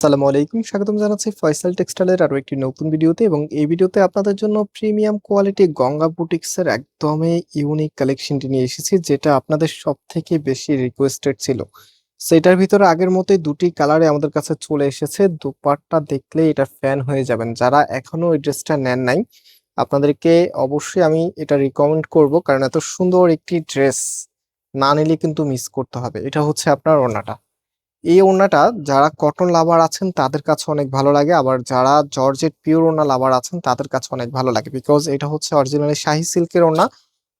আসসালামু আলাইকুম, স্বাগতম জানাচ্ছি ফয়সাল টেক্সটাইলের আরও একটি নতুন ভিডিওতে এবং এই ভিডিওতে আপনাদের জন্য প্রিমিয়াম কোয়ালিটি গঙ্গা বুটিক্সের একদমই ইউনিক কালেকশনটি নিয়ে এসেছি, যেটা আপনাদের সব থেকে বেশি রিকোয়েস্টেড ছিল। সেটার ভিতরে আগের মতোই দুটি কালারে আমাদের কাছে চলে এসেছে, দুপাটটা দেখলে এটা ফ্যান হয়ে যাবেন। যারা এখনও এই ড্রেসটা নেন নাই, আপনাদেরকে অবশ্যই আমি এটা রিকমেন্ড করব, কারণ এত সুন্দর একটি ড্রেস না নিলে কিন্তু মিস করতে হবে। এটা হচ্ছে আপনার ওড়নাটা। এই ওড়নাটা যারা কটন লাভার আছেন, তাদের কাছে অনেক ভালো লাগে। আবার যারা জর্জেট পিওর ওনা লাভার আছেন, তাদের কাছে অনেক ভালো লাগে। বিকজ এটা হচ্ছে অরিজিনালি শাহি সিল্কের ওড়না।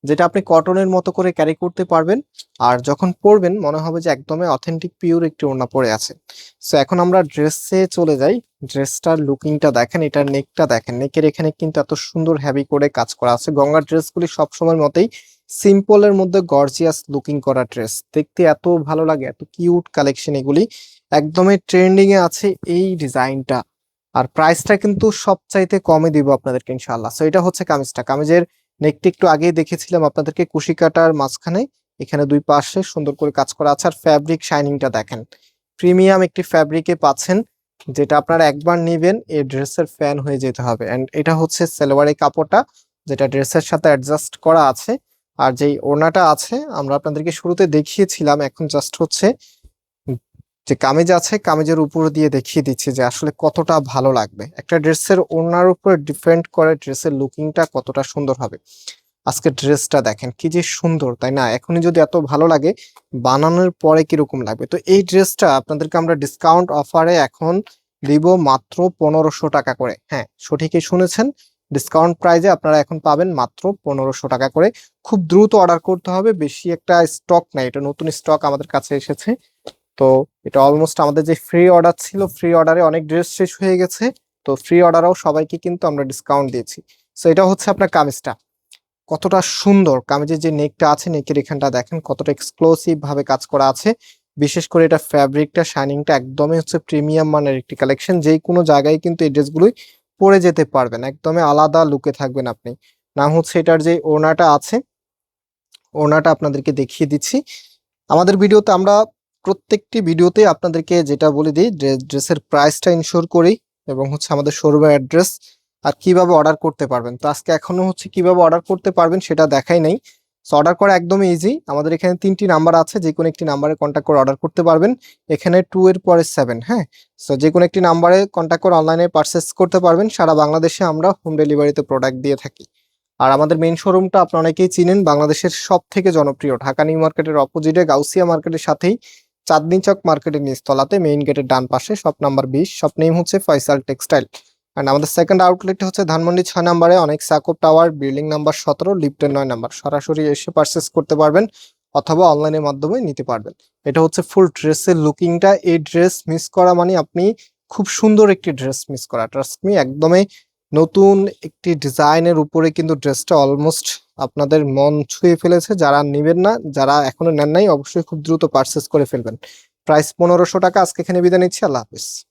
যেটা আপনি কটনের মতো করে ক্যারি করতে পারবেন। আর যখন পরবেন, মনে হবে যে একদমই অথেন্টিক পিওর একটি ওড়না পরে আছে। সো এখন আমরা ড্রেসে চলে যাই। ড্রেসটার লুকিংটা দেখেন, এটার নেকটা দেখেন। নেকের এখানে কিন্তু এত সুন্দর হ্যাভি করে কাজ করা আছে। গঙ্গার ড্রেসগুলি সবসময়ের মতোই সিম্পলের মধ্যে গর্জিয়াস লুকিং করা ড্রেস দেখতে এত ভালো লাগে, এত কিউট কালেকশন এগুলি। একদমই ট্রেন্ডিং এ আছে এই ডিজাইনটা। আর প্রাইসটা কিন্তু সবচাইতে কমে দিব আপনাদেরকে, ইনশাআল্লাহ। সো এটা হচ্ছে কামিজটা। কামিজের নেকটি একটু আগেই দেখেছিলাম আপনাদেরকে কুশি কাটার মাঝখানে। এখানে দুই পাশে সুন্দর করে কাজ করা আছে। আর ফ্যাব্রিক শাইনিংটা দেখেন। প্রিমিয়াম একটি ফ্যাব্রিকে পাচ্ছেন, যেটা আপনারা একবার নেবেন, এই ড্রেসের ফ্যান হয়ে যেতে হবে। এন্ড এটা হচ্ছে সেলোয়ারের কাপড়টা, যেটা ড্রেসের সাথে অ্যাডজাস্ট করা আছে। আর যেই ওড়নাটা আছে, আমরা আপনাদেরকে শুরুতে দেখিয়েছিলাম, এখন জাস্ট হচ্ছে যে কামিজ আছে, কামিজের উপর দিয়ে দেখিয়ে দিচ্ছি যে আসলে কতটা ভালো লাগবে। একটা ড্রেসের ওনার উপর ডিপেন্ড করে ড্রেসের লুকিংটা কতটা সুন্দর হবে। আজকে ড্রেসটা দেখেন কি যে সুন্দর, তাই না? এখনই যদি এত ভালো লাগে, বানানোর পরে কীরকম লাগবে? তো এই ড্রেসটা আপনাদেরকে আমরা ডিসকাউন্ট অফারে এখন দিব মাত্র পনেরোশো টাকা করে। হ্যাঁ সঠিকই শুনেছেন? ডিসকাউন্ট প্রাইজে আপনারা এখন পাবেন মাত্র পনেরোশো টাকা করে। খুব দ্রুত অর্ডার করতে হবে, বেশি একটা স্টক নাই, এটা নতুন স্টক আমাদের কাছে এসেছে। তো এটা অলমোস্ট আমাদের যে ফ্রি অর্ডার ছিল ফ্রি অর্ডারে অনেক ড্রেস শেষ হয়ে গেছে, তো ফ্রি অর্ডারও সবাইকে কিন্তু আমরা ডিসকাউন্ট দিয়েছি। সো এটা হচ্ছে আপনার কামিজটা। কতটা সুন্দর, কামিজের যে নেকটা আছে নেকের এখানটা দেখেন কতটা এক্সক্লুসিভ ভাবে কাজ করা আছে। বিশেষ করে এটা ফ্যাব্রিকটা শাইনিংটা একদমই হচ্ছে প্রিমিয়াম মানের একটি কালেকশন যেই কোনো জায়গায় কিন্তু এই ড্রেসগুলোই পরে যেতে পারবেন, একদমই আলাদা লুকে থাকবেন আপনি। নাম হচ্ছে এটার যে ওড়নাটা আছে, ওড়নাটা আপনাদেরকে দেখিয়ে দিচ্ছি। আমাদের ভিডিওতে আমরা প্রত্যেকটি ভিডিওতে আপনাদেরকে যেটা বলে দিই ড্রেসের প্রাইসটা ইনশোর করি এবং হচ্ছে আমাদের শোরুমের অ্যাড্রেস আর কীভাবে অর্ডার করতে পারবেন। তো আজকে এখনও হচ্ছে কীভাবে অর্ডার করতে পারবেন সেটা দেখাই নাই। সো অর্ডার করা একদমই ইজি আমাদের এখানে তিনটি নাম্বার আছে যে কোনো একটি নাম্বারে কন্ট্যাক্ট করে অর্ডার করতে পারবেন। এখানে টু এর পরে সেভেন হ্যাঁ? সো যে কোনো একটি নাম্বারে কন্ট্যাক্ট করে অনলাইনে পারচেস করতে পারবেন। সারা বাংলাদেশে আমরা হোম ডেলিভারিতে প্রোডাক্ট দিয়ে থাকি। আর আমাদের মেন শোরুমটা আপনারা অনেকেই চিনেন, বাংলাদেশের সব থেকে জনপ্রিয়, ঢাকা নিউ মার্কেটের অপোজিটে গাউসিয়া মার্কেটের সাথেই। চাঁদনি চক মার্কেটের নিচতলাতে মেইন গেটের ডান পাশে শপ নাম্বার বিশ শপ নেম হচ্ছে ফয়সাল টেক্সটাইল অ্যান্ড আমাদের সেকেন্ড আউটলেট হচ্ছে ধানমন্ডি ছয় নাম্বারে, অনেক সাকোপ টাওয়ার বিল্ডিং নাম্বার সতেরো লিফটের নয় নাম্বার। সরাসরি এসে পারচেস করতে পারবেন অথবা অনলাইনের মাধ্যমে নিতে পারবেন। এটা হচ্ছে ফুল ড্রেসের লুকিংটা এই ড্রেস মিস করা মানে আপনি খুব সুন্দর একটি ড্রেস মিস করা। ট্রাস্ট মি একদমই নতুন একটি ডিজাইনের উপরে কিন্তু ড্রেসটা অলমোস্ট আপনাদের মন ছুঁয়ে ফেলেছে। যারা নেবেন না, যারা এখনও নেন নাই, অবশ্যই খুব দ্রুত পারচেস করে ফেলবেন। প্রাইস পনেরোশো টাকা, আজকে এখানে বিদায় নিচ্ছি, আল্লাহ হাফিজ।